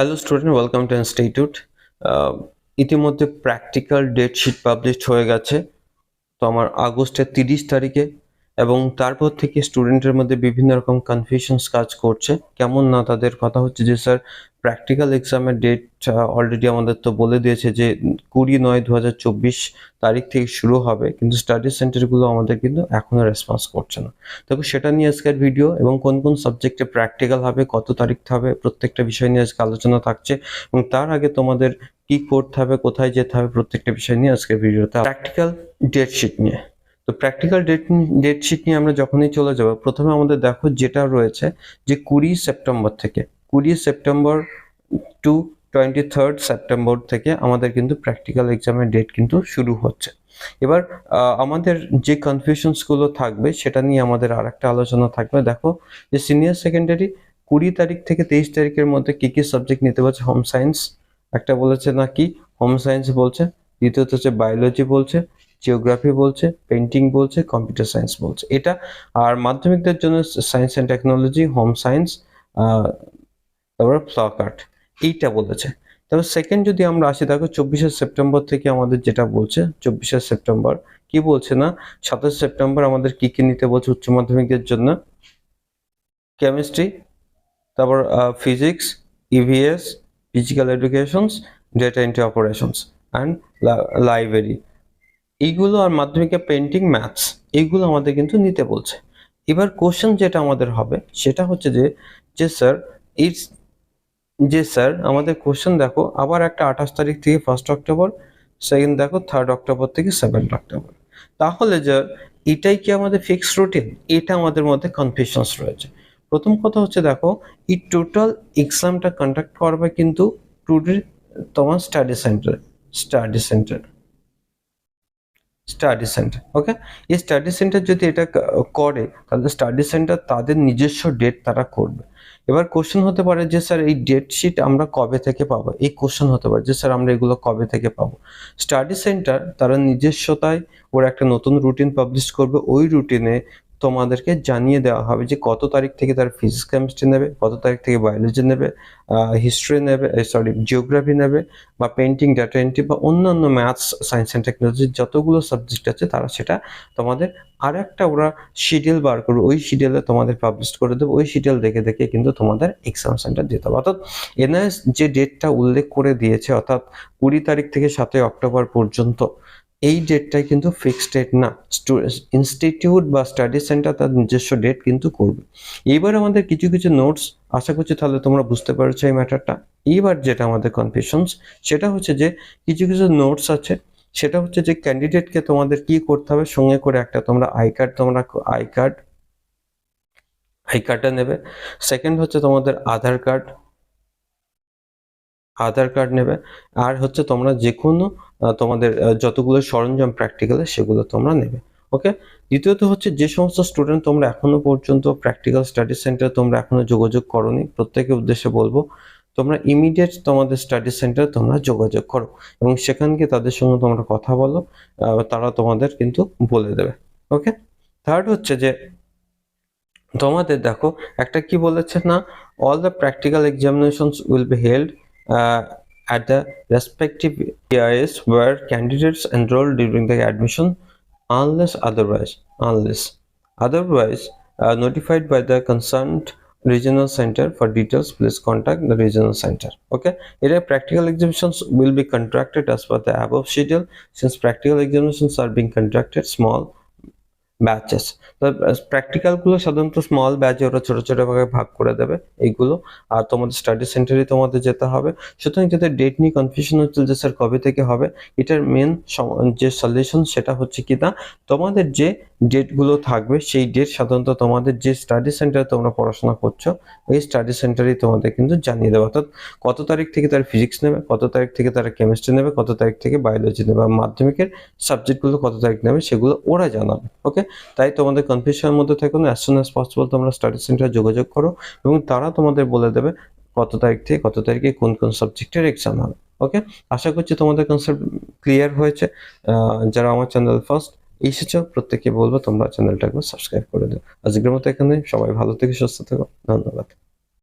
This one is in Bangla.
Hello student welcome to institute ইতিমধ্যে প্র্যাকটিক্যাল ডেট শিট পাবলিশড হয়ে গেছে। তো আমার আগস্টের তিরিশ তারিখে এবং তারপর থেকে স্টুডেন্টের মধ্যে বিভিন্ন রকম কনফিউশনস কাজ করছে। কেমন না তাদের কথা হচ্ছে যে স্যার প্র্যাকটিক্যাল এক্সামের ডেট অলরেডি আমাদের তো বলে দিয়েছে যে, কুড়ি নয় দু তারিখ থেকে শুরু হবে। কিন্তু স্টাডি সেন্টারগুলো আমাদের কিন্তু এখনও রেসপন্স করছে না। দেখো, সেটা নিয়ে আজকের ভিডিও এবং কোন কোন সাবজেক্টে প্র্যাকটিক্যাল হবে, কত তারিখ হবে, প্রত্যেকটা বিষয় নিয়ে আজকে আলোচনা থাকছে। এবং তার আগে তোমাদের কি করতে হবে, কোথায় যেতে হবে, প্রত্যেকটা বিষয় নিয়ে আজকের ভিডিওতে প্র্যাকটিক্যাল ডেটশিট নিয়ে। তো প্র্যাকটিক্যাল ডেট ডেট শিট নিয়ে আমরা যখনই চলে যাব, প্রথমে আমাদের দেখো যেটা রয়েছে যে কুড়ি সেপ্টেম্বর থেকে, কুড়ি September to twenty third September থেকে আমাদের কিন্তু প্র্যাকটিক্যাল এক্সামের ডেট কিন্তু শুরু হচ্ছে। এবার আমাদের যে কনফিউশনসগুলো থাকবে সেটা নিয়ে আমাদের আর একটা আলোচনা থাকবে। দেখো যে সিনিয়র সেকেন্ডারি কুড়ি তারিখ থেকে তেইশ তারিখের মধ্যে কি কি সাবজেক্ট নিতে পারছে হোম সায়েন্স একটা বলেছে নাকি? হোম সায়েন্স বলছে, দ্বিতীয়ত হচ্ছে বায়োলজি বলছে জিওগ্রাফি বলছে পেন্টিং বলছে কম্পিউটার সায়েন্স বলছে। এটা আর মাধ্যমিকদের জন্য science and technology home science তারপরে ফ্লক আর্ট এইটা বলেছে। তারপর সেকেন্ড যদি আমরা আসি, দেখো চব্বিশে সেপ্টেম্বর থেকে আমাদের যেটা বলছে, চব্বিশে সেপ্টেম্বর, কি বলছে না? সাতাশ সেপ্টেম্বর আমাদের কি কি নিতে বলছে উচ্চ মাধ্যমিকের জন্য? কেমিস্ট্রি তারপর physics EVS physical educations data entry operations and library এইগুলো আর মাধ্যমিকে পেন্টিং ম্যাথস এইগুলো আমাদের কিন্তু নিতে বলছে। এবার কোশ্চেন যেটা আমাদের হবে, সেটা হচ্ছে যে যে স্যার এই যে স্যার আমাদের কোশ্চেন দেখো, আবার একটা আঠাশ তারিখ থেকে ফার্স্ট অক্টোবর সেকেন্ড দেখো থার্ড অক্টোবর থেকে সেভেন্থ অক্টোবর। তাহলে যে, এটাই কি আমাদের ফিক্সড রুটিন এটা আমাদের মধ্যে কনফিউশনস রয়েছে। প্রথম কথা হচ্ছে দেখো, এই টোটাল এক্সামটা কন্ডাক্ট করবে কিন্তু টুডে তোমার study centre study centre study centre okay এই স্টাডি সেন্টার যদি এটা করে, তাহলে স্টাডি সেন্টার তাদের নিজস্ব ডেট তারা করবে। এবার কোশ্চেন হতে পারে যে, স্যার, এই ডেট শিট আমরা কবে থেকে পাবো? এই কোশ্চেন হতে পারে যে, স্যার, আমরা এগুলো কবে থেকে পাবো? স্টাডি সেন্টার তারা নিজস্বতায় ওর একটা নতুন রুটিন পাবলিশ করবে। ওই রুটিনে তোমাদেরকে জানিয়ে দেওয়া হবে যে কত তারিখ থেকে তার ফিজিক্স কেমিস্ট্রি নেবে, কত তারিখ থেকে বায়োলজি নেবে হিস্ট্রি নেবে সরি জিওগ্রাফি নেবে বা পেন্টিং ডাটা এন্ট্রি বা অন্যান্য ম্যাথস সায়েন্স অ্যান্ড টেকনোলজি যতগুলো সাবজেক্ট আছে তারা সেটা তোমাদের আর একটা ওরা শিডিউল বার করবে। ওই শিডিউলে তোমাদের পাবলিশ করে দেবে। ওই শিডিউল দেখে দেখে কিন্তু তোমাদের এক্সাম সেন্টার দিতে হবে। অর্থাৎ এনআইএস যে ডেটটা উল্লেখ করে দিয়েছে, অর্থাৎ কুড়ি তারিখ থেকে সাতই অক্টোবর পর্যন্ত এই ডেটটাই কিন্তু ফিক্সড ডেট না। ইনস্টিটিউট বা স্টাডি সেন্টার তার নিজস্ব ডেট কিন্তু করবে। এইবার আমাদের কিছু কিছু নোটস আশা করছি তাহলে তোমরা বুঝতে পারছ এই ম্যাটারটা এইবার যেটা আমাদের কনফিউশনস সেটা হচ্ছে যে কিছু কিছু নোটস আছে। সেটা হচ্ছে যে ক্যান্ডিডেটকে তোমাদের কি করতে হবে? সঙ্গে করে একটা তোমরা আই কার্ড তোমরা আই কার্ড আই কার্ডটা নেবে। সেকেন্ড হচ্ছে তোমাদের আধার কার্ড আধার কার্ড নেবে। আর হচ্ছে তোমরা যে কোনো তোমাদের যতগুলো সরঞ্জাম প্র্যাকটিক্যালে সেগুলো তোমরা নেবে ওকে দ্বিতীয়ত হচ্ছে যে সমস্ত স্টুডেন্ট তোমরা এখনও পর্যন্ত প্র্যাকটিক্যাল স্টাডি সেন্টার তোমরা এখনও যোগাযোগ করনি, প্রত্যেকের উদ্দেশ্যে বলব, তোমরা ইমিডিয়েট তোমাদের স্টাডি সেন্টার তোমরা যোগাযোগ করো এবং সেখানকে তাদের সঙ্গে তোমরা কথা বলো তারা তোমাদের কিন্তু বলে দেবে ওকে থার্ড হচ্ছে যে তোমাদের দেখো, একটা কি বলেছে না all the practical examinations will be held at the respective areas where candidates enrolled during the admission unless otherwise unless otherwise uh, notified by the concerned regional center. For details please contact the regional center. Okay? It practical examinations will be conducted as per the above schedule. Since practical examinations are being conducted small batches তো প্র্যাকটিক্যালগুলো সাধারণত স্মল ব্যাচে ওরা ছোট ছোট ভাগে ভাগ করে দেবে এইগুলো। আর তোমাদের স্টাডি সেন্টারে তোমাদের যেতে হবে। সুতরাং যাদের ডেট নিয়ে কনফিউশন হচ্ছে যে, স্যার, কবে থেকে হবে? এটার মেন যে সলিউশন সেটা হচ্ছে কি না, তোমাদের যে ডেটগুলো থাকবে, সেই ডেট সাধারণত তোমাদের যে স্টাডি সেন্টারে তোমরা পড়াশোনা করছ এই স্টাডি সেন্টারেই তোমাদের কিন্তু জানিয়ে দেবে। অর্থাৎ কত তারিখ থেকে তারা ফিজিক্স নেবে, কত তারিখ থেকে তারা কেমিস্ট্রি নেবে, কত তারিখ থেকে বায়োলজি নেবে মাধ্যমিকের সাবজেক্টগুলো কত তারিখ নেবে, সেগুলো ওরা জানাবে। ওকে তাই তোমাদের কনফিউশনের মধ্যে থেকো না অ্যাজ সুন অ্যাজ পসিবল তোমরা স্টাডি সেন্টারে যোগাযোগ করো এবং তারা তোমাদের বলে দেবে কত তারিখ থেকে কত তারিখে কোন কোন সাবজেক্টের এক্সাম হবে ওকে আশা করছি তোমাদের কনসেপ্ট ক্লিয়ার হয়েছে। যারা আমার চ্যানেল ফার্স্ট এসেছ প্রত্যেকে বলব তোমরা চ্যানেলটাকে সাবস্ক্রাইব করে দিও। আজকের মতো এখানে সবাই ভালো থেকে, সুস্থ থেকো, ধন্যবাদ।